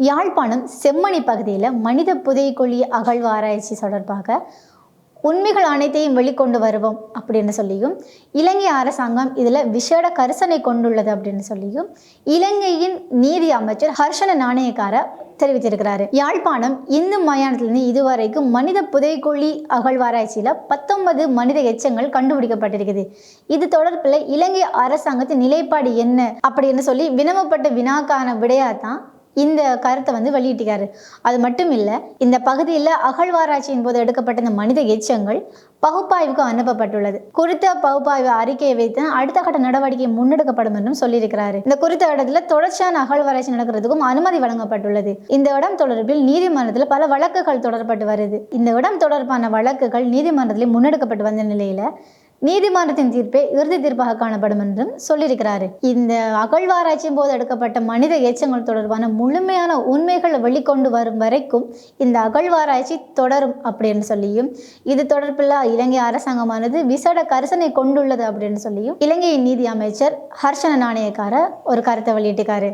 யாழ்ப்பாணம் செம்மணி பகுதியில் மனித புதைக்குழி அகழ்வாராய்ச்சி தொடர்பாக உண்மைகள் அனைத்தையும் வெளிக்கொண்டு வருவோம் அப்படின்னு சொல்லியும் இலங்கை அரசாங்கம் இதில் விசேட கரிசனை கொண்டுள்ளது அப்படின்னு சொல்லியும் இலங்கையின் நீதி அமைச்சர் ஹர்ஷன நாணயக்கார தெரிவித்திருக்கிறாரு. யாழ்ப்பாணம் இந்து மயானத்திலிருந்து இதுவரைக்கும் மனித புதைக்குழி அகழ்வாராய்ச்சியில் பத்தொன்பது மனித எச்சங்கள் கண்டுபிடிக்கப்பட்டிருக்குது. இது தொடர்பில் இலங்கை அரசாங்கத்தின் நிலைப்பாடு என்ன அப்படின்னு சொல்லி வினவப்பட்ட வினாக்கான விடையாக தான் இந்த கருத்தை வந்து வெளியிட்டிருக்காரு. அது மட்டும் இல்லை இந்த பகுதியில் அகழ்வாராய்ச்சியின் போது எடுக்கப்பட்ட இந்த மனித எச்சங்கள் பகுப்பாய்வுக்கு அனுப்பப்பட்டுள்ளது. குறித்த பகுப்பாய்வு அறிக்கையை வைத்து அடுத்த கட்ட நடவடிக்கை முன்னெடுக்கப்படும் என்றும் சொல்லியிருக்கிறாரு. இந்த குறித்த இடத்துல தொடர்ச்சியான அகழ்வாராய்ச்சி நடக்கிறதுக்கும் அனுமதி வழங்கப்பட்டுள்ளது. இந்த இடம் தொடர்பில் நீதிமன்றத்தில் பல வழக்குகள் தொடரப்பட்டு வருது. இந்த இடம் தொடர்பான வழக்குகள் நீதிமன்றத்தில் முன்னெடுக்கப்பட்டு வந்த நிலையில நீதிமன்றத்தின் தீர்ப்பே இறுதி தீர்ப்பாக காணப்படும் என்றும் சொல்லியிருக்கிறாரு. இந்த அகழ்வாராய்ச்சியின் போது எடுக்கப்பட்ட மனித எச்சங்கள் தொடர்பான முழுமையான உண்மைகளை வெளிக்கொண்டு வரும் வரைக்கும் இந்த அகழ்வாராய்ச்சி தொடரும் அப்படின்னு சொல்லியும் இது தொடர்பில் இலங்கை அரசாங்கமானது விசேட கரிசனை கொண்டுள்ளது அப்படின்னு சொல்லியும் இலங்கையின் நீதி அமைச்சர் ஹர்ஷன நாணயக்கார ஒரு கருத்தை வெளியிட்டிருக்காரு.